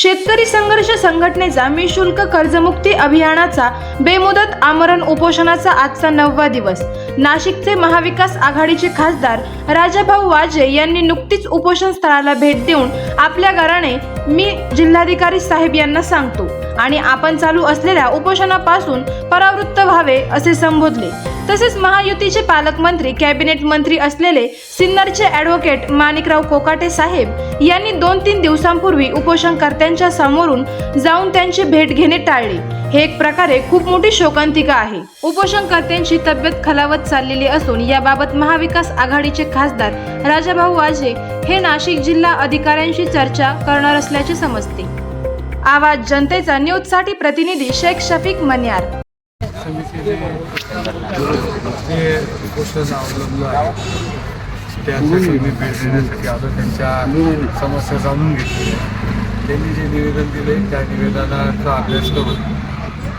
शेतकरी संघर्ष संघटनेचा निशुल्क कर्जमुक्ती अभियानाचा बेमुदत आमरण उपोषणाचा आजचा नववा दिवस. नाशिकचे महाविकास आघाडीचे खासदार राजाभाऊ वाजे यांनी नुकतीच उपोषण स्थळाला भेट देऊन आपल्या घराने मी जिल्हाधिकारी साहेब यांना सांगतो आणि आपण चालू असलेल्या उपोषणापासून परावृत्त व्हावे असे संबोधले. तसेच महायुतीचे पालकमंत्री कॅबिनेट मंत्री असलेले सिन्नरचे ॲडव्होकेट माणिकराव कोकाटे साहेब यांनी दोन तीन दिवसांपूर्वी उपोषणकर्त्यांच्या समोरून जाऊन त्यांची भेट घेणे टाळले. हे एक प्रकारे खूप मोठी शोकांतिका आहे. उपोषणकर्त्यांची तब्येत खालावत चाललेली असून याबाबत महाविकास आघाडीचे खासदार राजाभाऊ वाजे हे नाशिक जिल्हा अधिकाऱ्यांशी चर्चा करणार असल्याचे समजते. आवाज जनतेचा न्यूजसाठी प्रतिनिधी शेख शफीक मन्यार. समितीने त्यासाठी मी भेट देण्यासाठी आलो त्यांच्या समस्या जाणून घेतली त्यांनी जे निवेदन दिले त्या निवेदनाचा अभ्यास करून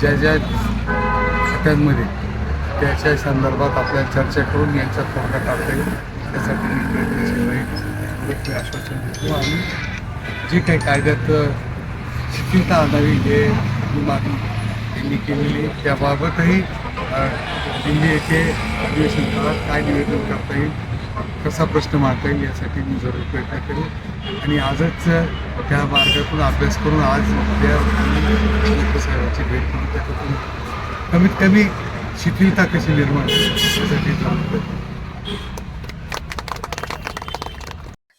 ज्या ज्या खात्यांमध्ये त्याच्या संदर्भात आपल्याला चर्चा करून यांचा तोडगा टाकता येईल त्यासाठी मी प्रयत्नशील राहील हे आश्वासन देतो. आणि जे काही कायद्यात शिथिलता आणावी हे ही मागणी त्यांनी केलेली त्याबाबतही दिल्ली येथे अधिवेशन काळात काय निवेदन करता येईल कसा प्रश्न मांडता येईल यासाठी मी जरूर प्रयत्न करेन. आणि आजच त्या मार्गातून अभ्यास करून आज उद्या साहेबांची भेट घेऊन त्याच्यातून कमीत कमी शिथिलता कशी निर्माण होईल यासाठी जरूर प्रयत्न